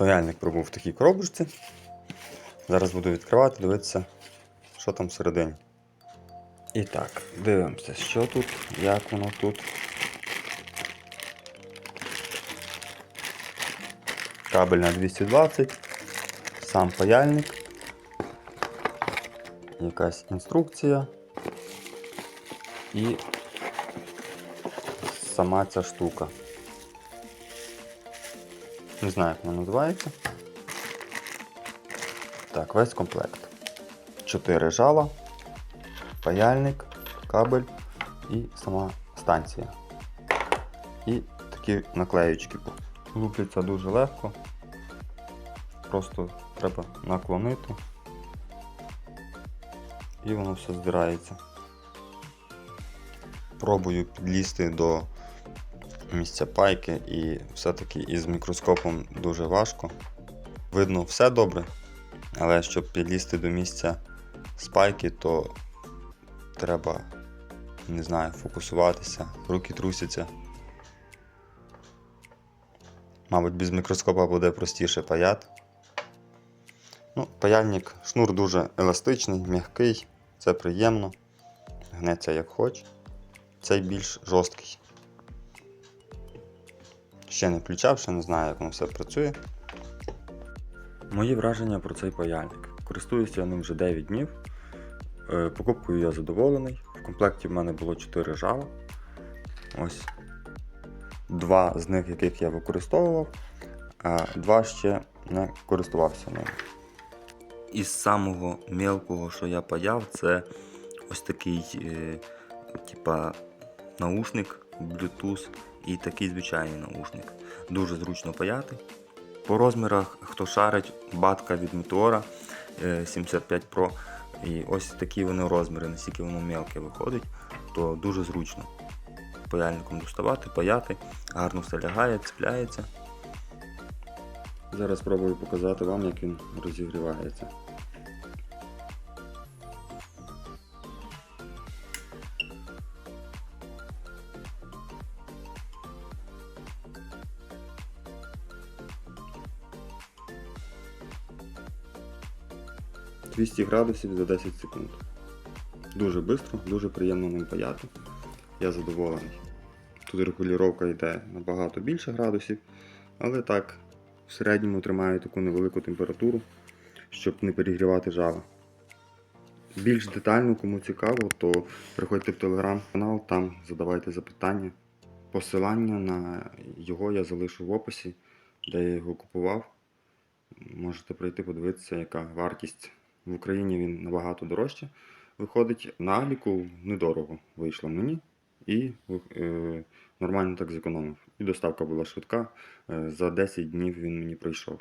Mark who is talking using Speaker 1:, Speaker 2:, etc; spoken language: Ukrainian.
Speaker 1: Паяльник пробув в такій коробочці. Зараз буду відкривати, дивитися, що там всередині. І так, дивимося, що тут, як воно тут. Кабель на 220, сам паяльник, якась інструкція і сама ця штука. Не знаю, як вона називається. Так, весь комплект. Чотири жала, паяльник, кабель і сама станція. І такі наклеючки. Лупляться дуже легко. Просто треба наклонити. І воно все здирається. Пробую підлізти до місця пайки і все-таки із мікроскопом дуже важко. Видно все добре, але щоб підлізти до місця спайки, то треба, не знаю, фокусуватися, руки трусяться. Мабуть, без мікроскопа буде простіше паяти. Ну, паяльник, шнур дуже еластичний, м'який, це приємно. Гнеться як хоч. Цей більш жорсткий. Ще не включав, ще не знаю, як воно все працює. Мої враження про цей паяльник. Користуюся ним вже 9 днів. Е, Покупкою я задоволений. В комплекті в мене було 4 жала. Ось. Два з них, яких я використовував, а два ще не користувався ним. Із самого мелкого, що я паяв, це ось такий, е, типа, наушник Bluetooth і такий звичайний наушник. Дуже зручно паяти. По розмірах, хто шарить, батка від Meteora е, 75 Pro. І ось такі вони розміри, наскільки воно мелке виходить, то дуже зручно паяльником доставати, паяти, гарно все лягає, цепляється. Зараз спробую показати вам, як він розігрівається. – 200 градусів за 10 секунд. Дуже швидко, дуже приємно ним паяти. Я задоволений. Тут регулювання йде набагато більше градусів, але так, в середньому тримаю таку невелику температуру, щоб не перегрівати жало. Більш детально, кому цікаво, то приходьте в телеграм-канал, там задавайте запитання. Посилання на його я залишу в описі, де я його купував. Можете прийти подивитися, яка вартість. В Україні він набагато дорожче. Виходить, на Аліку недорого вийшло мені і е, нормально так зекономив. І доставка була швидка. Е, за 10 днів він мені прийшов.